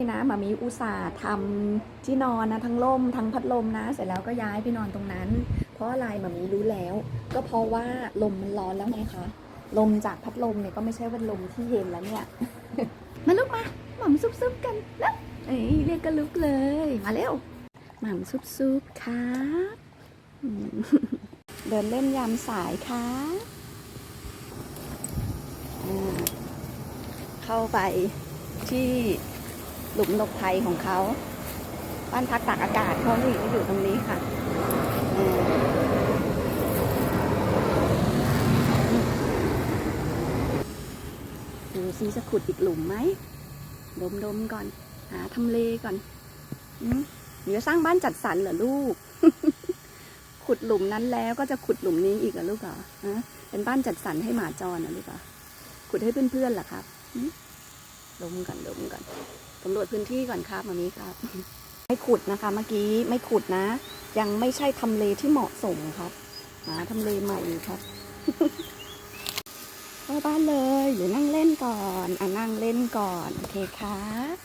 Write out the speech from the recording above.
นี่นะหมามีอุตส่าห์ทำที่นอนนะทั้งล่มทั้งพัดลมนะ เสร็จแล้วก็ย้ายไปนอนตรงนั้น เพราะอะไรหมามีรู้แล้ว ก็เพราะว่าลมมันร้อนแล้วไงคะลมจากพัดลมเนี่ยก็ไม่ใช่ว่าลมที่เย็นแล้วเนี่ยมาลุกมาหม่ำซุบๆกันแล้วเอ้ยเรียกกันลุกเลยมาเร็วหม่ำซุบๆครับเดินเล่นยามสายค่ะอ่าเข้าไปที่ หลุมหลบภัยของเขา บ้านพักตากอากาศเขานี่ก็อยู่ตรงนี้ค่ะอ่าดูซิจะขุดอีกหลุมไหมดมๆก่อน หาทำเลก่อนอเดี๋ยวสร้างบ้านจัดสรรเหรอลูก ขุดหลุมนั้นแล้วก็จะขุดหลุมนี้อีกเหรอลูกเหรอเป็นบ้านจัดสรรให้หมาจรนะลูกเหรอขุดให้เพื่อนๆเหรอครับดมก่อนดมก่อน สำรวจพื้นที่ก่อนครับมามีครับ ไม่ขุดนะคะ เมื่อกี้ไม่ขุดนะ ยังไม่ใช่ทำเลที่เหมาะสมครับหาทำเลใหม่ครับเข้าบ้านเลย อยู่นั่งเล่นก่อน อะนั่งเล่นก่อน โอเคครับ